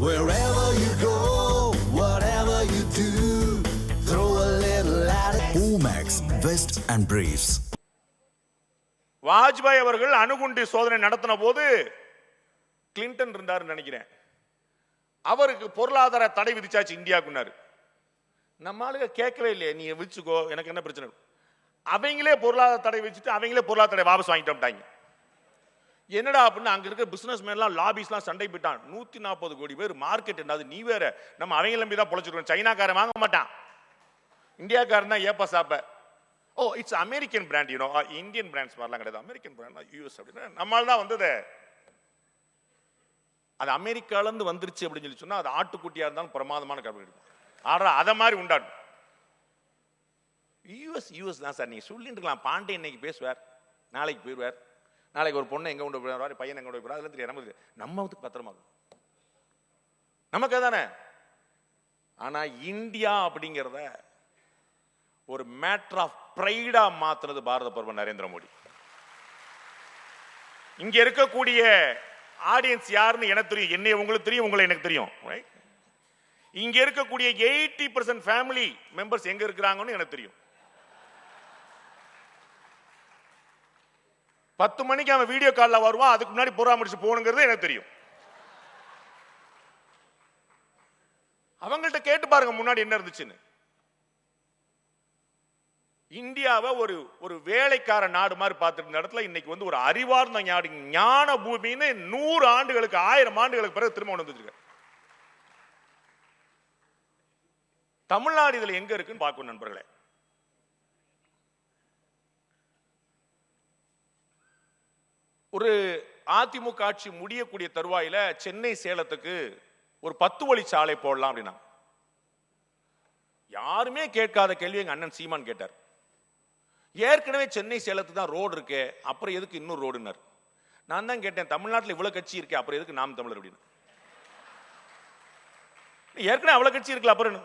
Wherever you go, whatever you do, throw a little attitude. Omax, Vest and Briefs. Vajpayee அவர்கள் அணுகுண்டு சோதனை நடத்தின போது கிளின்டன் இருந்தாருன்னு நினைக்கிறேன் அவருக்கு பொருளாதார தடை விதிச்சாச்சு இந்தியாவுக்குன்னாரு நம்ம ஆளுங்க கேட்கவே இல்லையே நீ விதிச்சுக்கோ எனக்கு என்ன பிரச்சனை அவங்களே பொருளாதார தடை வச்சுட்டு அவங்களே பொருளாதார தடை வாபஸ் வாங்கிட்டு வந்துட்டாங்க என்னடா அப்படின்னு அங்க இருக்கிற பிஸ்னஸ் மேன்லாம் லாபிஸ்லாம் சண்டை போயிட்டான். நூற்றி நாற்பது கோடி பேர் மார்க்கெட் என்னது நீ வேற. நம்ம அவங்க நம்பி தான் பொழைச்சிருக்கோம். சைனாக்காரன் வாங்க மாட்டான். இந்தியாக்காரன் தான் ஏப்பா சாப்ப. ஓ it's American brand you know Indian brands மாதிரிலாம் கிடையாது. அமெரிக்கன் பிராண்ட் யூஎஸ் அப்படின்னா நம்மால தான் வந்தது. அது அமெரிக்காலேருந்து வந்துருச்சு அப்படின்னு சொல்லி சொன்னால் அது ஆட்டுக்குட்டியாக இருந்தாலும் பிரமாதமான கம்பெனி ஆடுற அதை மாதிரி உண்டாடும் யூஎஸ் யூஎஸ் தான் சார். நீங்கள் சொல்லிட்டு இருக்கலாம். பாண்டே இன்னைக்கு பேசுவார். நாளைக்கு போயிடுவார். நாளைக்கு ஒரு பொண்ணு எங்க கொண்டு போய் பையன் எங்க கொண்டு போயிடுவார் அதெல்லாம் தெரியாது. நமக்கு நம்ம வந்து பத்திரமா நமக்கு தானே ஆனா இந்தியா அப்படிங்கிறத ஒரு மேட்டர் ஆஃப் ப்ரைடா மாத்துனது பாரத பிரதமர் நரேந்திர மோடி. இங்க இருக்கக்கூடிய ஆடியன்ஸ் யாருன்னு எனக்கு தெரியும். என்னை உங்களுக்கு தெரியும் உங்களை எனக்கு தெரியும். Right? இங்க இருக்கக்கூடிய எயிட்டி பர்சன்ட் ஃபேமிலி மெம்பர்ஸ் எங்க இருக்கிறாங்கன்னு எனக்கு தெரியும். பத்து மணிக்கு அவன் வீடியோ காலில் வருவான் அதுக்கு முன்னாடி பராமரிச்சு போகணுங்கிறது எனக்கு தெரியும். அவங்கள்ட்ட கேட்டு பாருங்க முன்னாடி என்ன இருந்துச்சுன்னு. இந்தியாவை ஒரு ஒரு வேலைக்கார நாடு மாதிரி பார்த்துட்டு இருந்த இடத்துல இன்னைக்கு வந்து ஒரு அறிவார்ந்த நாடு ஞான பூமின்னு நூறு ஆண்டுகளுக்கு ஆயிரம் ஆண்டுகளுக்கு பிறகு திரும்ப கொண்டு வந்துருக்கு தமிழ்நாடு இதில் எங்க இருக்குன்னு பார்க்கணும் நண்பர்களே. ஒரு அதிமுக ஆட்சி முடியக்கூடிய தருவாயில சென்னை சேலத்துக்கு ஒரு பத்து வழி சாலை போடலாம் அப்படின்னா. யாருமே கேட்காத கேள்வி எங்க அண்ணன் சீமான் கேட்டார். ஏற்கனவே சென்னை சேலத்துக்கு தான் ரோடு இருக்கே அப்புறம் எதுக்கு இன்னொரு ரோடுனர் நான் தான் கேட்டேன் தமிழ்நாட்டில் இவ்வளவு கட்சி இருக்கே அப்புறம் எதுக்கு நாம் தமிழர் அப்படின்னு. ஏற்கனவே அவ்வளவு கட்சி இருக்கல அப்புறம்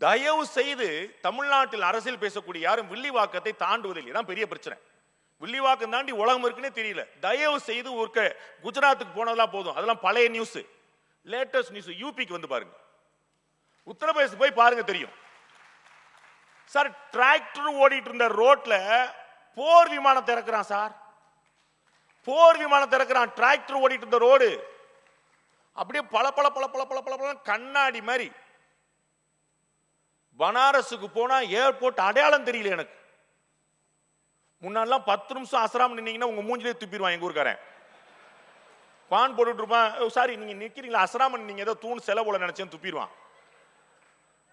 தயவு செய்து தமிழ்நாட்டில் அரசியல் பேசக்கூடிய யாரும் வில்லிவாக்கத்தை தாண்டுவதில்லை. தான் பெரிய பிரச்சனை. வில்லிவாக்கம் தாண்டி உலகம் இருக்குன்னே தெரியல. தயவு செய்து ஒரு க- குஜராத்துக்கு போனதெல்லாம் போதும். அதெல்லாம் பழைய நியூஸ் லேட்டஸ்ட் நியூஸ் யூபிக்கு வந்து பாருங்க. உத்தரப்பிரதேச போய் பாருங்க தெரியும். சார் டிராக்டர் ஓடிட்டு இருந்த ரோட்ல போர் விமானம் திறக்கிறான் சார் போர் விமானம் திறக்கிறான் டிராக்டர் ஓடிட்டு இருந்த ரோடு அப்படியே பல பல பல பல பல பல பல கண்ணாடி மாதிரி. பனாரஸுக்கு போனா ஏர்போர்ட் அடையாளம் தெரியல எனக்கு. முன்னாடிலாம் பத்து நிமிஷம் அசராம நின்னீங்கன்னா உங்க மூஞ்சிலே துப்பிடுவான் எங்க ஊருக்காரன். பான் போட்டுட்டு இருப்பான். சாரி நீங்க நிக்கிறீங்களா? அசராம நீங்க ஏதோ தூண் செலவு நினைச்சேன் துப்பிடுவான்.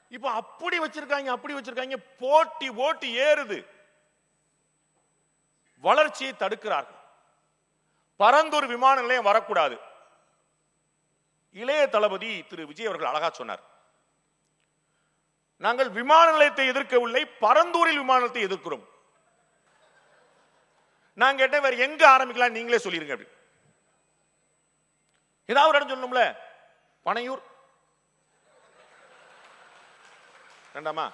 இப்போ அப்படி வச்சிருக்காங்க அப்படி வச்சிருக்காங்க. போட்டி போட்டி ஏறுது. வளர்ச்சியை தடுக்கிறார்கள். பரந்தூர் விமான நிலையம் வரக்கூடாது. இளைய தளபதி திரு விஜய் அவர்கள் அழகா சொன்னார். நாங்கள் விமான நிலையத்தை எதிர்க்கவில்லை பரந்தூரில் விமானத்தை எதிர்க்கிறோம். நான் கேட்டேன் வேற எங்க ஆரம்பிக்கலாம்? நீங்களே சொல்லிருங்க அப்படி. ஏதாவது ஒரு இடம் சொல்லணும்ல? பனையூர். வேண்டாமா?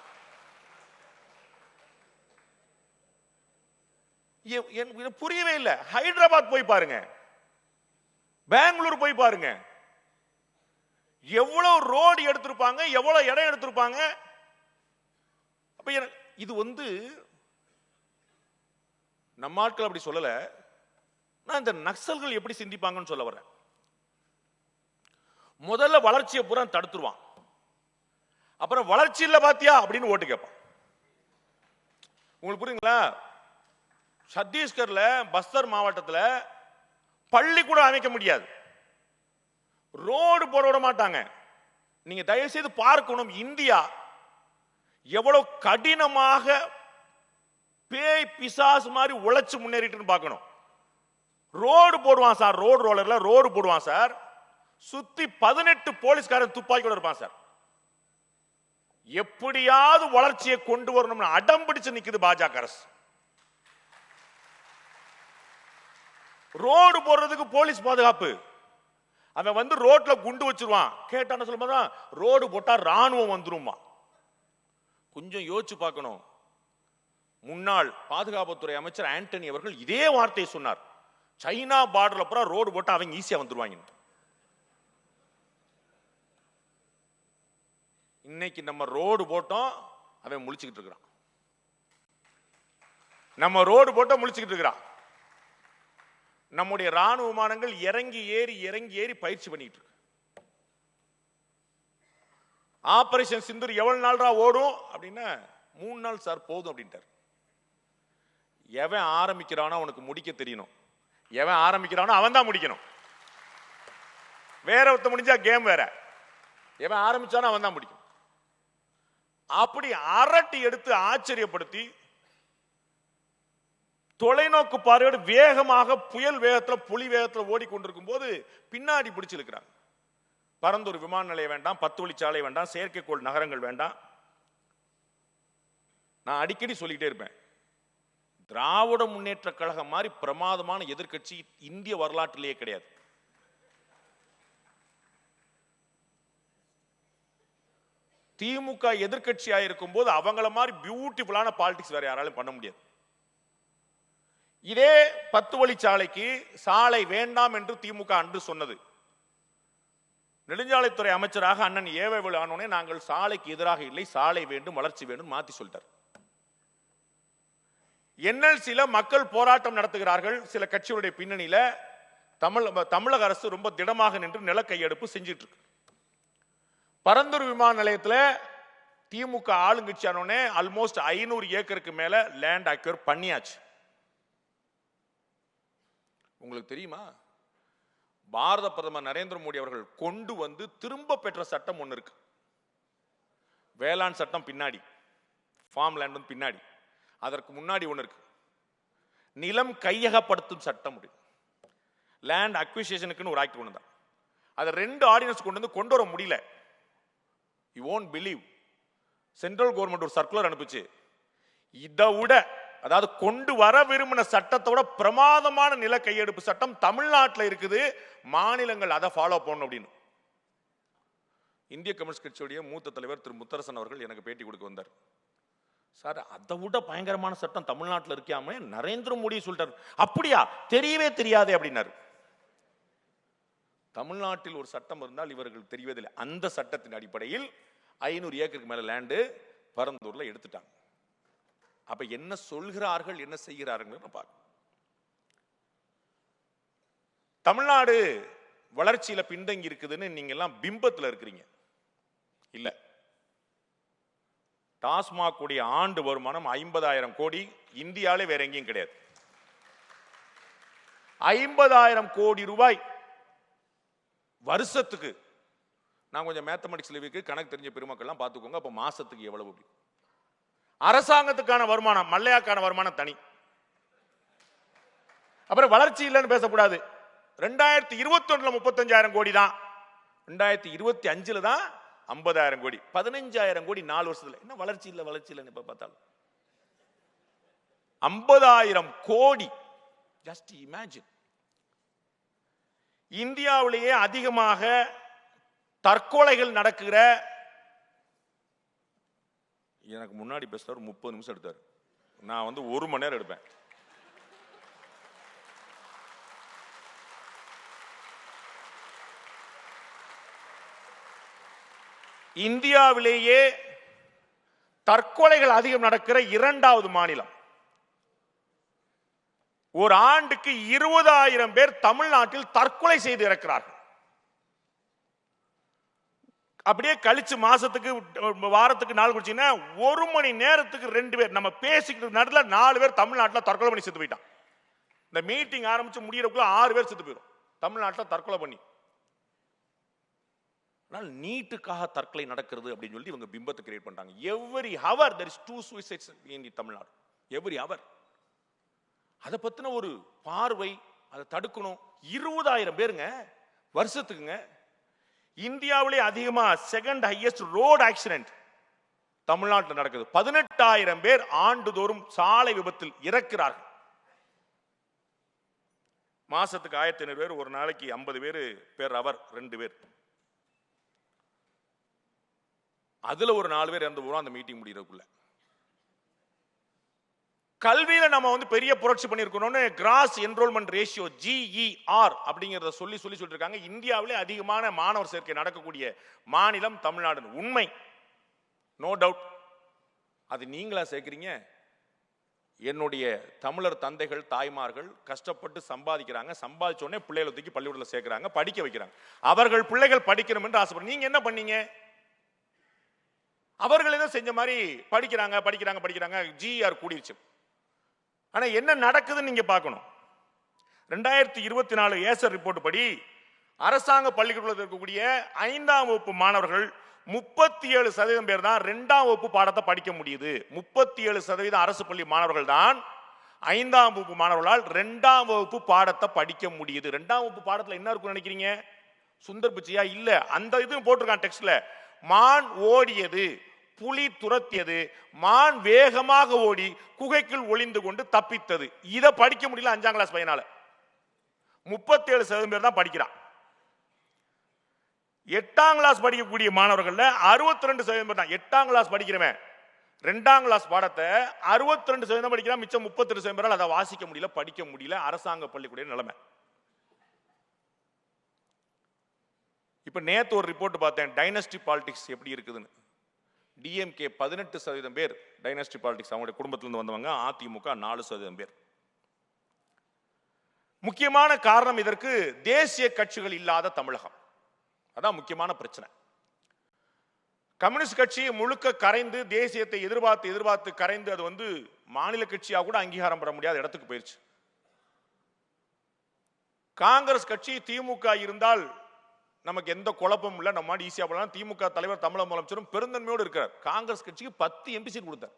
இது புரியவே இல்லை. ஹைதராபாத் போய் பாருங்க. பெங்களூர் போய் பாருங்க. எவ்வளவு ரோடு எடுத்திருப்பாங்க எவ்வளவு இடம் எடுத்திருப்பாங்க. அப்ப இது வந்து நம்ம ஆட்கள் அப்படி சொல்லல. நான் இந்த நக்சல்கள் எப்படி சிந்திப்பாங்கன்னு சொல்ல வரேன். முதல்ல வளர்ச்சியை பூரா தடுத்துருவான். அப்புறம் வளர்ச்சி இல்லை பாத்தியா அப்படின்னு ஓட்டு கேட்பான். உங்களுக்கு புரியுங்களா சத்தீஸ்கர்ல பஸ்தர் மாவட்டத்துல பள்ளிக்கூடம் அமைக்க முடியாது. ரோடு போட விட மாட்டாங்க. நீங்க தயவு செய்து பார்க்கணும் இந்தியா எவ்வளவு கடினமாக பேய் பிசாசு மாதிரி உழைச்சு முன்னேறிட்டுன்னு பார்க்கணும். ரோடு போடுவான் சார் ரோடு ரோலர்ல ரோடு போடுவான் சார். சுத்தி பதினெட்டு போலீஸ்காரன் துப்பாக்கியோட இருப்பான் சார். எப்படியாவது வளர்ச்சியை கொண்டு வரணும்னு அடம் பிடிச்சு நிக்குது பாஜக அரசு. ரோடு போடுறதுக்கு போலீஸ் பாதுகாப்பு. அவன் வந்து ரோட்ல குண்டு வச்சிருவான். கேட்டான்னு சொல்லும்போது ரோடு போட்டா ராணுவம் வந்துருமா கொஞ்சம் யோசிச்சு பார்க்கணும். முன்னாள் பாதுகாப்புத்துறை அமைச்சர் ஆண்டனி அவர்கள் இதே வார்த்தையை சொன்னார். சைனா பார்டர்ல பூரா ரோடு போட்டு அவங்க ஈஸியா வந்துருவாங்க இன்னைக்கு நம்ம ரோடு போட்டோம் அவன் முழிச்சுக்கிட்டு இருக்கிறான். நம்ம ரோடு போட்டோம் முழிச்சுக்கிட்டு இருக்கிறான். நம்முடைய ராணுவ விமானங்கள் இறங்கி ஏறி இறங்கி ஏறி பயிற்சி பண்ணிட்டு இருக்கு. ஆபரேஷன் சிந்தூர் எவ்வளவு நாள் ஓடும்? அப்படின்னா மூணு நாள் சார் போதும் அப்படின்ட்டார். எவன் ஆரம்பிக்கிறானோ அவனுக்கு முடிக்க தெரியணும். எவன் ஆரம்பிக்கிறானோ அவன் தான் முடிக்கணும். வேற ஒருத்த முடிஞ்சா கேம் வேற. எவன் ஆரம்பிச்சானோ அவன் தான் முடிக்கும் அப்படி அரட்டி எடுத்து ஆச்சரியப்படுத்தி தொலைநோக்கு பார்வையோடு வேகமாக புயல் வேகத்துல புலி வேகத்துல ஓடிக்கொண்டிருக்கும் போது பின்னாடி பிடிச்சிருக்கிறாங்க. பரந்தூர் விமான நிலையம் வேண்டாம் பத்து வழிச்சாலை வேண்டாம் செயற்கைக்கோள் நகரங்கள் வேண்டாம். நான் அடிக்கடி சொல்லிக்கிட்டே இருப்பேன். திராவிட முன்னேற்ற கழகம் மாதிரி பிரமாதமான எதிர்கட்சி இந்திய வரலாற்றிலேயே கிடையாது. திமுக எதிர்க்கட்சியா இருக்கும் போது அவங்கள மாதிரி பியூட்டிஃபுல்லான பாலிடிக்ஸ் வேற யாராலும் பண்ண முடியாது. இதே பத்து வழிச்சாலைக்கு சாலை வேண்டாம் என்று திமுக அன்று சொன்னது. நெடுஞ்சாலைத்துறை அமைச்சராக அண்ணன் ஏவை ஆனோனே நாங்கள் சாலைக்கு எதிராக இல்லை சாலை வேண்டும் வளர்ச்சி வேண்டும் மாத்தி சொல்லிட்டார். என்எல்சியில மக்கள் போராட்டம் நடத்துகிறார்கள் சில கட்சிகளுடைய பின்னணியில. தமிழ் தமிழக அரசு ரொம்ப திடமாக நின்று நில கையெடுப்பு செஞ்சிட்டு இருக்கு பரந்தூர் விமான நிலையத்தில் திமுக ஆளுங்கட்சியானோடனே ஆல்மோஸ்ட் ஐநூறு ஏக்கருக்கு மேல லேண்ட் அக்யூர் பண்ணியாச்சு. உங்களுக்கு தெரியுமா? பாரத பிரதமர் நரேந்திர மோடி அவர்கள் கொண்டு வந்து திரும்ப பெற்ற சட்டம் ஒன்று இருக்கு. வேளாண் சட்டம் பின்னாடி. ஃபார்ம் லேண்ட் வந்து பின்னாடி. அதற்கு முன்னாடி ஒன்று இருக்கு. நிலம் கையகப்படுத்தும் சட்டம் லேண்ட் அக்விசேஷனுக்குன்னு ஒரு ஆக்ட் ஒன்று தான் அதை ரெண்டு ஆர்டினன்ஸ் கொண்டு வந்து கொண்டு வர முடியல. You won't believe central government ஒரு சர்க்குலர் அனுப்புச்சு. இதை விட அதாவது கொண்டு வர விரும்பின சட்டத்தோட பிரமாதமான நில கையெடுப்பு சட்டம் தமிழ்நாட்டில் இருக்குது. மாநிலங்கள் அதை ஃபாலோ பண்ணணும் அப்படின்னு. இந்திய கம்யூனிஸ்ட் கட்சியுடைய மூத்த தலைவர் திரு முத்தரசன் அவர்கள் எனக்கு பேட்டி கொடுக்க வந்தார். சார் அதை விட பயங்கரமான சட்டம் தமிழ்நாட்டில் இருக்காமே நரேந்திர மோடி சொல்லிட்டார். அப்படியா? தெரியவே தெரியாதே அப்படின்னாரு. தமிழ்நாட்டில் ஒரு சட்டம் இருந்தால் இவர்கள் தெரியவதில்லை அந்த சட்டத்தின் அடிப்படையில் ஐநூறு ஏக்கருக்கு மேல லேண்டு பரந்தூர்ல எடுத்துட்டாங்க. அப்ப என்ன சொல்கிறார்கள் என்ன செய்கிறார்கள் பார்க்க தமிழ்நாடு வளர்ச்சியில பின்தங்கி இருக்குதுன்னு நீங்க எல்லாம் பிம்பத்துல இருக்கிறீங்க. இல்ல. டாஸ்மாக் உடைய ஆண்டு வருமானம் ஐம்பதாயிரம் கோடி. இந்தியாவிலே வேற எங்கேயும் கிடையாது. ஐம்பதாயிரம் கோடி ரூபாய் வருஷத்துக்கு. நான் கொஞ்சம் மேத்தமெட்டிக்ஸ் இருக்கு கணக்கு தெரிஞ்ச பெருமக்கள்லாம் பார்த்துக்கோங்க அப்போ மாசத்துக்கு எவ்வளவு அப்படி. அரசாங்கத்துக்கான வருமானம் மல்லையாக்கான வருமானம் தனி. அப்புறம் வளர்ச்சி இல்லைன்னு பேசக்கூடாது. ரெண்டாயிரத்தி இருபத்தி ஒண்ணுல முப்பத்தஞ்சாயிரம் கோடி தான். ரெண்டாயிரத்தி இருபத்தி அஞ்சுல தான் ஐம்பதாயிரம் கோடி பதினஞ்சாயிரம் கோடி நாலு வருஷத்துல. என்ன வளர்ச்சி இல்லை வளர்ச்சி இல்லைன்னு இப்ப பார்த்தாலும். ஐம்பதாயிரம் கோடி. ஜஸ்ட் இமேஜின் இந்தியாவிலேயே அதிகமாக தற்கொலைகள் நடக்கிற எனக்கு முன்னாடி பேசுறவர் முப்பது நிமிஷம் எடுத்தார். நான் வந்து ஒரு மணி நேரம் எடுப்பேன். இந்தியாவிலேயே தற்கொலைகள் அதிகம் நடக்கிற இரண்டாவது மாநிலம். ஒரு ஆண்டுக்கு இருபதாயிரம் பேர் தமிழ்நாட்டில் தற்கொலை செய்து இறக்கிறார்கள். அப்படியே கழிச்சு மாசத்துக்கு வாரத்துக்கு நாள் குடிச்சீங்கன்னா ஒரு மணி நேரத்துக்கு ரெண்டு பேர் நம்ம பேசிக்கிட்டு நடுல நாலு பேர் தமிழ்நாட்டில் தற்கொலை பண்ணி செத்து போயிட்டான். இந்த மீட்டிங் ஆரம்பிச்சு முடியறதுக்குள்ள ஆறு பேர் செத்து போயிடும் தமிழ்நாட்டில் தற்கொலை பண்ணி. ஆனால் நீட்டுக்காக தற்கொலை நடக்கிறது அப்படின்னு சொல்லி இவங்க பிம்பத்தை கிரியேட் பண்றாங்க every hour there is two suicides in Tamil Nadu every hour அதை பத்தின ஒரு பார்வை அதை தடுக்கணும். இருபதாயிரம் பேருங்க வருஷத்துக்குங்க. இந்தியாவிலே அதிகமா செகண்ட் ஹையஸ்ட் ரோடு ஆக்சிடென்ட் தமிழ்நாட்டில் நடக்குது. பதினெட்டாயிரம் பேர் ஆண்டுதோறும் சாலை விபத்தில் இறக்கிறார்கள். மாசத்துக்கு ஆயிரத்தி ஐநூறு பேர் ஒரு நாளைக்கு ஐம்பது பேர் பேர் அவர் ரெண்டு பேர். அதுல ஒரு நாலு பேர் இறந்து போறோம் அந்த மீட்டிங் முடியறதுக்குள்ள. கல்வியில நம்ம வந்து பெரிய புரட்சி பண்ணியிருக்கணும்னு கிராஸ் என்ரோல்மெண்ட் ரேஷியோ ஜிஇஆர் அப்படிங்கறத சொல்லி சொல்லி சொல்லியிருக்காங்க இந்தியாவிலே அதிகமான மாணவர் சேர்க்கை நடக்கக்கூடிய மாநிலம் தமிழ்நாடு உண்மை. நோ டவுட் அது நீங்களா சேர்க்குறீங்க? என்னுடைய தமிழர் தந்தைகள் தாய்மார்கள் கஷ்டப்பட்டு சம்பாதிக்கிறாங்க. சம்பாதிச்சோடனே பிள்ளைகளை தூக்கி பள்ளிக்கூடத்தில் சேர்க்குறாங்க படிக்க வைக்கிறாங்க. அவர்கள் பிள்ளைகள் படிக்கணும் என்று ஆசைப்படுறேன் நீங்க என்ன பண்ணீங்க? அவர்கள் ஏதோ செஞ்ச மாதிரி படிக்கிறாங்க படிக்கிறாங்க படிக்கிறாங்க ஜிஆர் கூடிருச்சு. ஆனா என்ன நடக்குதுன்னு நீங்க பார்க்கணும். ரெண்டாயிரத்தி இருபத்தி நாலு ஏசர் ரிப்போர்ட் படி அரசாங்க பள்ளிக்கூடத்தில் இருக்கக்கூடிய ஐந்தாம் வகுப்பு மாணவர்கள் முப்பத்தி ஏழு சதவீதம் பேர் தான் ரெண்டாம் வகுப்பு பாடத்தை படிக்க முடியுது. முப்பத்தி ஏழு சதவீதம் அரசு பள்ளி மாணவர்கள் தான் ஐந்தாம் வகுப்பு மாணவர்களால் ரெண்டாம் வகுப்பு பாடத்தை படிக்க முடியுது. ரெண்டாம் வகுப்பு பாடத்தில் என்ன இருக்கும்னு நினைக்கிறீங்க? சுந்தர் பிச்சையா? இல்ல. அந்த இதுவும் போட்டிருக்கான் டெக்ஸ்ட்ல. மான் ஓடியது புலி துரத்தியது மான் வேகமாக ஓடி குகைக்குள் ஒளிந்து கொண்டு தப்பித்தது. இதை படிக்க முடியல அஞ்சாம் கிளாஸ் பையனால. முப்பத்தேழு சதவீதம் பேர் தான் படிக்கிறான். எட்டாம் கிளாஸ் படிக்கக்கூடிய மாணவர்கள்ல அறுபத்தி ரெண்டு சதவீதம் பேர் தான். எட்டாம் கிளாஸ் படிக்கிறவன் ரெண்டாம் கிளாஸ் பாடத்தை அறுபத்தி ரெண்டு சதவீதம் படிக்கிறான் மிச்சம் முப்பத்தி ரெண்டு சதவீதம் பேரால் அதை வாசிக்க முடியல படிக்க முடியல அரசாங்க பள்ளிக்கூட நிலைமை. இப்ப நேற்று ஒரு ரிப்போர்ட் பார்த்தேன் டைனஸ்டி பாலிடிக்ஸ் எப்படி இருக்குதுன்னு. டிஎம்கே பதினெட்டு சதவீதம் பேர் டைனஸ்டி பாலிடிக்ஸ் அவங்களுடைய குடும்பத்திலிருந்து வந்தவங்க அதிமுக நாலு சதவீதம் பேர். முக்கியமான காரணம் இதற்கு தேசிய கட்சிகள் இல்லாத தமிழகம். அதான் முக்கியமான பிரச்சனை. கம்யூனிஸ்ட் கட்சி முழுக்க கரைந்து தேசியத்தை எதிர்பார்த்து எதிர்பார்த்து கரைந்து அது வந்து மாநில கட்சியாக கூட அங்கீகாரம் பெற முடியாத இடத்துக்கு போயிருச்சு. காங்கிரஸ் கட்சி திமுக இருந்தால் நமக்கு எந்த குழப்பமும் இல்லை. நம்ம மாதிரி ஈஸியா பண்ணலாம் திமுக தலைவர் தமிழக முதலமைச்சரும் பெருந்தன்மையோடு இருக்கிறார். காங்கிரஸ் கட்சிக்கு பத்து எம்பி சீட் கொடுத்தார்.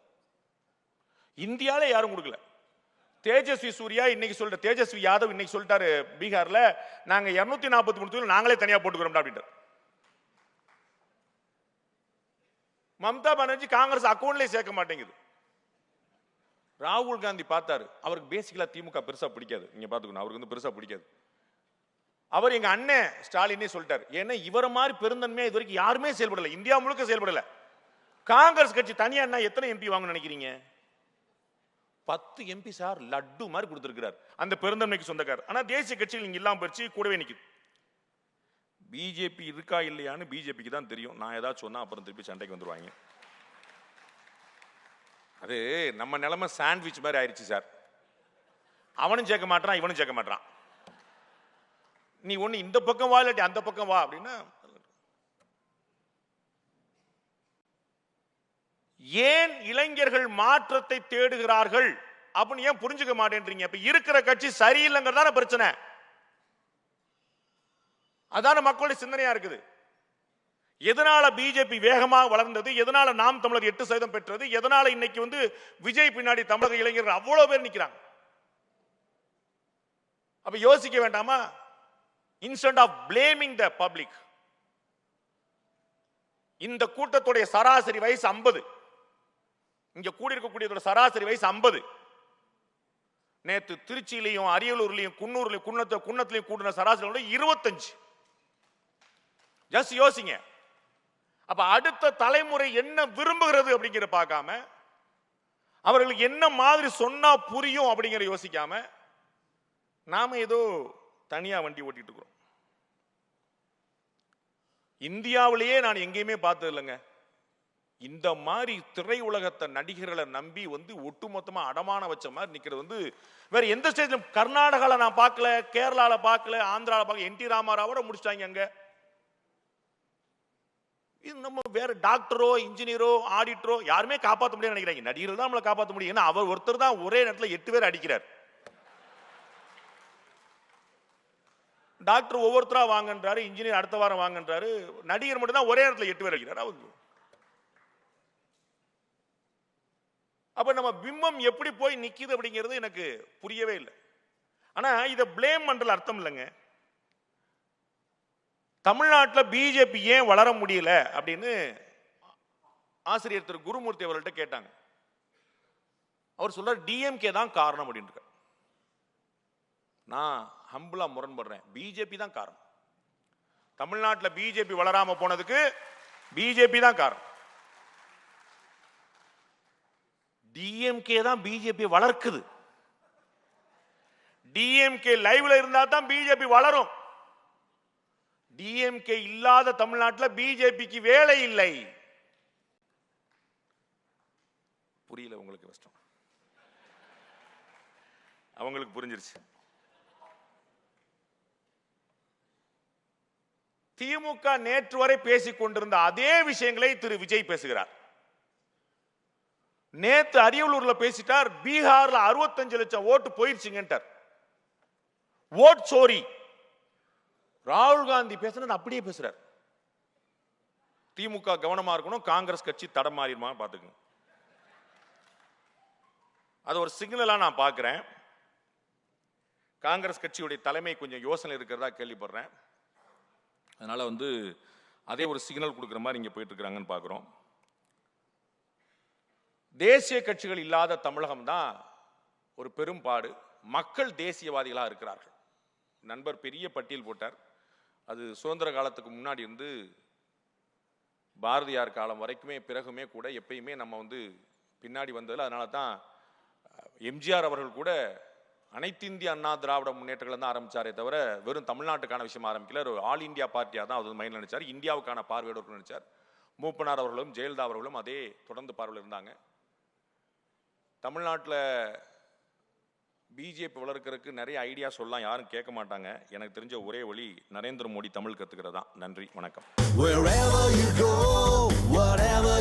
இந்தியால யாரும் கொடுக்கல. தேஜஸ்வி சூர்யா இன்னைக்கு சொல்ற தேஜஸ்வி யாதவ் இன்னைக்கு சொல்லிட்டாரு பீகார்ல. நாங்க 243 நாற்பத்தி மூணு தொகுதியில் நாங்களே தனியா போட்டுக்கிறோம் அப்படின்ட்டு மம்தா பானர்ஜி காங்கிரஸ் அக்கௌண்ட்லயே சேர்க்க மாட்டேங்குது. ராகுல் காந்தி பார்த்தாரு. அவருக்கு பேசிக்கலா திமுக பெருசா பிடிக்காது. நீங்க பாத்துக்கணும் அவருக்கு வந்து பெருசா பிடிக்காது. அவர் எங்க அண்ணன் ஸ்டாலினே சொல்லிட்டார். ஏன்னா இவரை மாதிரி பெருந்தன்மையா இது வரைக்கும் யாருமே செயல்படல. இந்தியா முழுக்க செயல்படல. காங்கிரஸ் கட்சி தனியா என்ன எத்தனை எம்பி வாங்க நினைக்கிறீங்க? பத்து எம்பி சார் லட்டு மாதிரி கொடுத்துருக்கிறார். அந்த பெருந்தன்மைக்கு சொந்தக்காரர். ஆனா தேசிய கட்சிகள் இங்க இல்லாம போயிடுச்சு கூடவே நிற்குது பிஜேபி இருக்கா இல்லையான்னு பிஜேபிக்கு தான் தெரியும். நான் ஏதாச்சும் சொன்னா அப்புறம் திருப்பி சண்டைக்கு வந்துருவாங்க. அது நம்ம நிலைமை சாண்ட்விச் மாதிரி ஆயிடுச்சு சார். அவனும் சேர்க்க மாட்டான் இவனும் சேர்க்க மாட்டான் நீ ஒண்ணு இந்த பக்கம் வா இல்லாட்டி அந்த பக்கம் வா அப்படின்னா ஏன் இளைஞர்கள் மாற்றத்தை தேடுகிறார்கள் அப்படின்னு ஏன் புரிஞ்சுக்க மாட்டேன்றீங்க? இப்ப இருக்கிற கட்சி சரியில்லைங்கிறதான பிரச்சனை. அதான மக்களுடைய சிந்தனையா இருக்குது. எதனால பிஜேபி வேகமாக வளர்ந்தது? எதனால நாம் தமிழர் எட்டு சதவீதம் பெற்றது? எதனால இன்னைக்கு வந்து விஜய் பின்னாடி தமிழக இளைஞர்கள் அவ்வளவு பேர் நிற்கிறாங்க அப்ப யோசிக்க வேண்டாமா? Instance of blaming the public இந்த கூட்டத்துடைய சராசரி வயசு 50 இங்க கூடியிருக்கக்கூடியதோட சராசரி வயசு 50 நேத்து திருச்சியிலையும் அரியலூர்லயும் குன்னூர்லயும் குன்னத்த குன்னத்திலையும் கூட்டின சராசரி இருபத்தஞ்சு. ஜஸ்ட் யோசிங்க. அப்ப அடுத்த தலைமுறை என்ன விரும்புகிறது அப்படிங்கிற பார்க்காம அவர்களுக்கு என்ன மாதிரி சொன்னா புரியும் அப்படிங்கிற யோசிக்காம நாம ஏதோ தனியாக வண்டி ஓட்டிட்டு இருக்கிறோம். இந்தியாவிலேயே நான் எங்கேயுமே பார்த்தது இல்லைங்க. இந்த மாதிரி திரையுலகத்தை நடிகர்களை நம்பி வந்து ஒட்டுமொத்தமா அடமான வச்ச மாதிரி நிக்கிறது வந்து வேற எந்த ஸ்டேஜ்ல கர்நாடகாவில் நான் பார்க்கல கேரளாவில் பார்க்கல ஆந்திரால பார்க்கல என் டி ராமாராவோட முடிச்சிட்டாங்க அங்க. இது நம்ம வேற டாக்டரோ இன்ஜினியரோ ஆடிட்டரோ யாருமே காப்பாற்ற முடியாது நினைக்கிறாங்க. நடிகர் தான் நம்மளை காப்பாற்ற முடியும். ஏன்னா அவர் ஒருத்தர் தான் ஒரே நேரத்தில் எட்டு பேர் அடிக்கிறார். டாக்டர் ஒவ்வொருத்தராக வாங்கன்றாரு இன்ஜினியர் அடுத்த வாரம் வாங்கன்றாரு நடிகர் மட்டும் தான் ஒரே இடத்துல எட்டு பேர் வைக்கிறார் அவங்க. அப்ப நம்ம பிம்பம் எப்படி போய் நிக்குது அப்படிங்கிறது எனக்கு புரியவே இல்லை. ஆனா இதை பிளேம் பண்ணுறது அர்த்தம் இல்லைங்க. தமிழ்நாட்டில் பிஜேபி ஏன் வளர முடியல அப்படின்னு ஆசிரியர் திரு. குருமூர்த்தி அவர்கள்ட்ட கேட்டாங்க. அவர் சொல்றார் டிஎம்கே தான் காரணம் அப்படின்னு நான் ஹம்புலாக முரண்படுறேன். பிஜேபி தான் காரணம். தமிழ்நாட்டில் பிஜேபி வளராமல் போனதுக்கு பிஜேபி தான் காரணம். டிஎம்கே தான் பிஜேபி வளர்க்குது. டிஎம்கே லைவ்ல இருந்தா தான் பிஜேபி வளரும். டிஎம்கே இல்லாத தமிழ்நாட்டில் பிஜேபிக்கு வேலை இல்லை. புரியல உங்களுக்கு கஷ்டம். அவங்களுக்கு புரிஞ்சிருச்சு. திமுக நேற்று வரை பேசிக் கொண்டிருந்த அதே விஷயங்களை திரு விஜய் பேசுகிறார். நேத்து அரியலூர்ல பேசிட்டார் பீகார்ல 65 லட்சம் ஓட்டு போயிருச்சுங்கன்றார் ஓட் சோரி. ராகுல் காந்தி பேசுனது அப்படியே பேசுறார். திமுக கவனமா இருக்கணும் காங்கிரஸ் கட்சி தடமாறிடுமா பாத்துக்கோங்க. அது ஒரு சிக்னலா நான் பாக்குறேன். காங்கிரஸ் கட்சியுடைய தலைமை கொஞ்சம் யோசனை இருக்கிறதா கேள்விப்படுறேன். அதனால் வந்து அதே ஒரு சிக்னல் கொடுக்குற மாதிரி இங்கே போயிட்டுருக்குறாங்கன்னு பார்க்குறோம். தேசிய கட்சிகள் இல்லாத தமிழகம் தான் ஒரு பெரும்பாடு. மக்கள் தேசியவாதிகளாக இருக்கிறார்கள். நண்பர் பெரிய பட்டியல் போட்டார். அது சுதந்திர காலத்துக்கு முன்னாடி இருந்து பாரதியார் காலம் வரைக்குமே பிறகுமே கூட எப்பயுமே நம்ம வந்து பின்னாடி வந்ததில் அதனால தான் எம்ஜிஆர் அவர்கள் கூட அனைத்து இந்திய அண்ணா திராவிட முன்னேற்றங்கள் தான் ஆரம்பிச்சாரே தவிர வெறும் தமிழ்நாட்டுக்கான விஷயம் ஆரம்பிக்கல. ஒரு ஆல் இந்தியா பார்ட்டியாக தான் அது மைண்டில் நினைச்சார். இந்தியாவுக்கான பார்வையோடு நினைச்சார். மூப்பனார் அவர்களும் ஜெயலலிதா அவர்களும் அதே தொடர்ந்து பார்வையில் இருந்தாங்க. தமிழ்நாட்டில் பிஜேபி வளர்க்கறதுக்கு நிறைய ஐடியா சொல்லலாம். யாரும் கேட்க மாட்டாங்க. எனக்கு தெரிஞ்ச ஒரே வழி நரேந்திர மோடி தமிழ் கத்துக்கிறது தான். நன்றி வணக்கம். Wherever you go, whatever